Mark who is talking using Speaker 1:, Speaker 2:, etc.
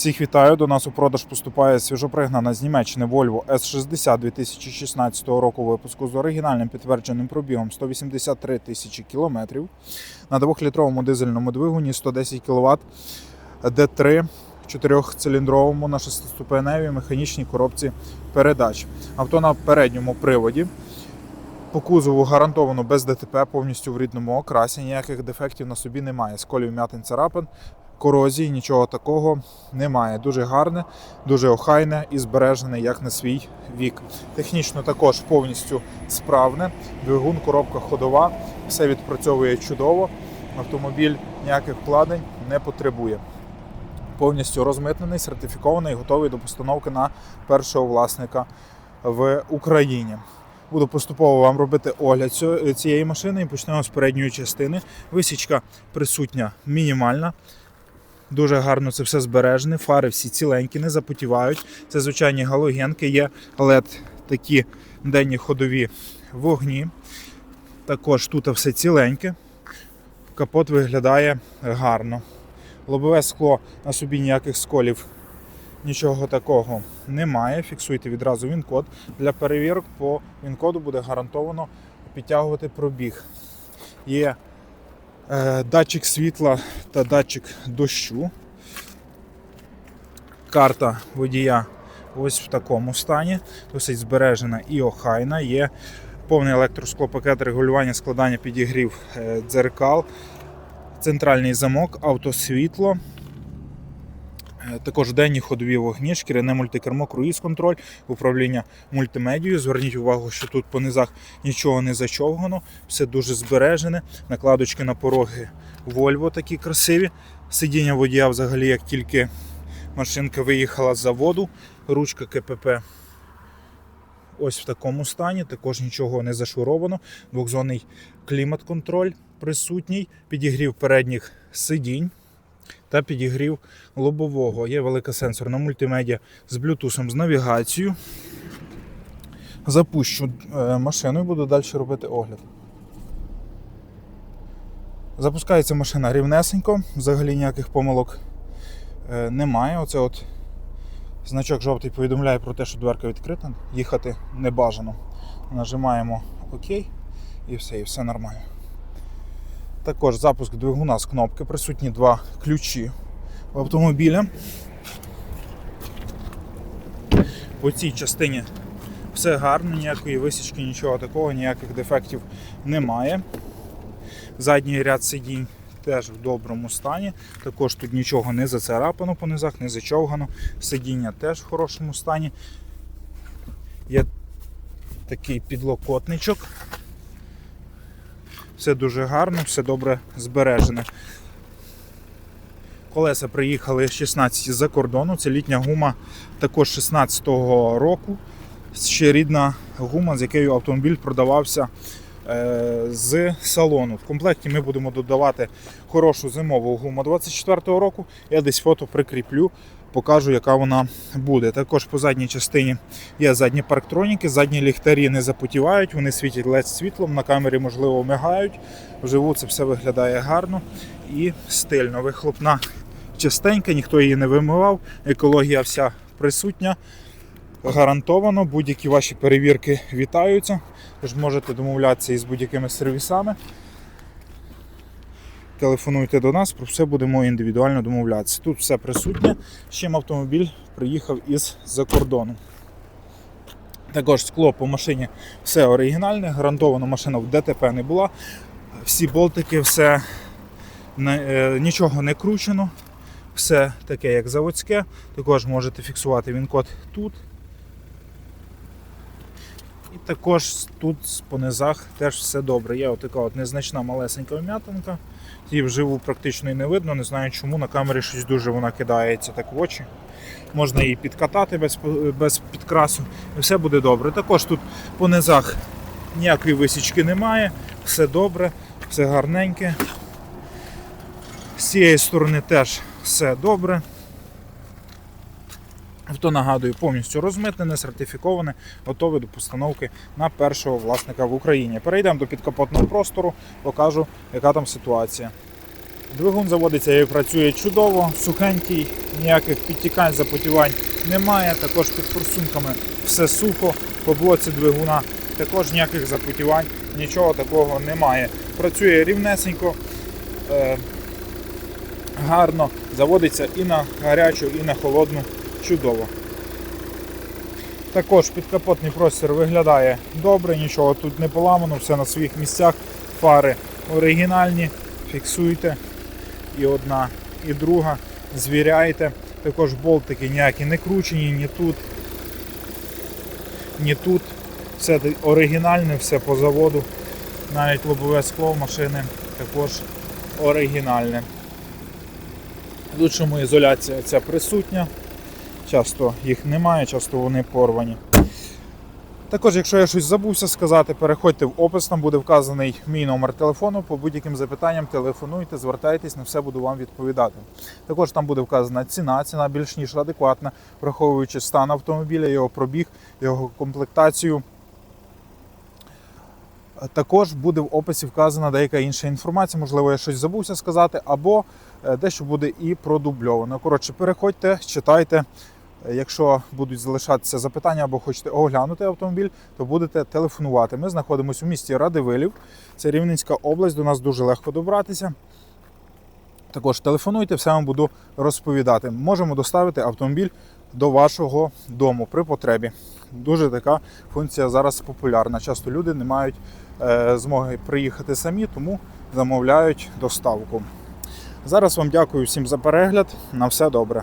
Speaker 1: Всіх вітаю. До нас у продаж поступає свіжопригнана з Німеччини Volvo S60 2016 року випуску з оригінальним підтвердженим пробігом 183 тисячі кілометрів на 2-літровому дизельному двигуні 110 кВт D3 чотирьохциліндровому на шестиступеневій механічній коробці передач. Авто на передньому приводі. По кузову гарантовано без ДТП, повністю в рідному окрасі. Ніяких дефектів на собі немає. Сколів м'ятин царапин, корозії, нічого такого немає. Дуже гарне, дуже охайне і збережене як на свій вік. Технічно також повністю справне. Двигун, коробка ходова, все відпрацьовує чудово. Автомобіль ніяких вкладень не потребує. Повністю розмитнений, сертифікований, готовий до постановки на першого власника в Україні. Буду поступово вам робити огляд цієї машини і почнемо з передньої частини. Висічка присутня мінімальна. Дуже гарно це все збережене. Фари всі ціленькі, не запотівають. Це звичайні галогенки, є LED такі денні ходові вогні. Також тут все ціленьке. Капот виглядає гарно. Лобове скло на собі ніяких сколів Нічого такого немає. Фіксуйте відразу він-код. Для перевірок по він-коду буде гарантовано підтягувати пробіг. Є датчик світла та датчик дощу. Карта водія ось в такому стані, досить збережена і охайна. Є повний електросклопакет регулювання складання підігрів е, дзеркал, центральний замок, автосвітло. Е, Також денні ходові вогні, шкіряне мультикермо, круїз-контроль, управління мультимедією. Зверніть увагу, що тут по низах нічого не зачовгано, все дуже збережене. Накладочки на пороги Volvo такі красиві. Сидіння водія взагалі, як тільки машинка виїхала з заводу, ручка КПП ось в такому стані, також нічого не зашуровано. Двохзонний клімат-контроль присутній, підігрів передніх сидінь та підігрів лобового. Є велика сенсорна мультимедіа з Bluetooth, з навігацією. Запущу е, машину і буду далі робити огляд. Запускається машина рівнесенько, взагалі ніяких помилок е, немає. Оце от значок жовтий повідомляє про те, що дверка відкрита, їхати не бажано. Нажимаємо ОК і все, і все нормально. Також запуск двигуна з кнопки, присутні два ключі в автомобіля. По цій частині все гарно, ніякої висічки, нічого такого, ніяких дефектів немає. Задній ряд сидінь теж в доброму стані. Також тут нічого не зацарапано по низах, не зачовгано. Сидіння теж в хорошому стані. Є такий підлокотничок. Все дуже гарно, все добре збережене. Колеса приїхали 16 з-за кордону. Це літня гума також 16-го року. Ще рідна гума, з якою автомобіль продавався е, з салону. В комплекті ми будемо додавати хорошу зимову гуму 24-го року. Я десь фото прикріплю, покажу, яка вона буде. Також по задній частині є задні парктроніки, задні ліхтарі не запотівають, вони світять LED світлом, на камері, можливо, мигають. Вживу це все виглядає гарно і стильно. Вихлопна чистенька, ніхто її не вимивав, екологія вся присутня. Гарантовано, будь-які ваші перевірки вітаються. Тож можете домовлятися із будь-якими сервісами. Телефонуйте до нас, про все будемо індивідуально домовлятися. Тут все присутнє, з чим автомобіль приїхав із за кордону. Також скло по машині все оригінальне, гарантовано машина в ДТП не була. Всі болтики, все е, нічого не кручено, все таке, як заводське. Також можете фіксувати він код тут. І також тут по низах теж все добре. Є отака от незначна малесенька вм'ятинка. Її вживу практично і не видно, не знаю чому. На камері щось дуже вона кидається так в очі. Можна її підкатати без, без підкрасу, і все буде добре. Також тут по низах ніякої висічки немає, все добре, все гарненьке. З цієї сторони теж все добре. Авто нагадую, повністю розмитнене, сертифіковане, готове до постановки на першого власника в Україні. Перейдемо до підкапотного простору, покажу, яка там ситуація. Двигун заводиться і працює чудово, сухенький, ніяких підтікань, запотівань немає. Також під форсунками все сухо, по блоці двигуна також ніяких запотівань, нічого такого немає. Працює рівнесенько, е, гарно, заводиться і на гарячу, і на холодну чудово. Також підкапотний простір виглядає добре, нічого тут не поламано, все на своїх місцях. Фари оригінальні, фіксуйте. І одна, і друга. Звіряйте. Також болтики ніякі не кручені, ні тут, ні тут. Все оригінальне, все по заводу. Навіть лобове скло машини також оригінальне. Тут шумоізоляція ця присутня. Часто їх немає, часто вони порвані. Також, якщо я щось забувся сказати, переходьте в опис, там буде вказаний мій номер телефону. По будь-яким запитанням телефонуйте, звертайтесь, на все буду вам відповідати. Також там буде вказана ціна, ціна більш ніж адекватна, враховуючи стан автомобіля, його пробіг, його комплектацію. Також буде в описі вказана деяка інша інформація, можливо, я щось забувся сказати, або е, дещо буде і продубльовано. Коротше, переходьте, читайте. Якщо будуть залишатися запитання або хочете оглянути автомобіль, то будете телефонувати. Ми знаходимося у місті Радивилів, це Рівненська область, до нас дуже легко добратися. Також телефонуйте, все вам буду розповідати. Можемо доставити автомобіль до вашого дому при потребі. Дуже така функція зараз популярна. Часто люди не мають е, змоги приїхати самі, тому замовляють доставку. Зараз вам дякую всім за перегляд. На все добре.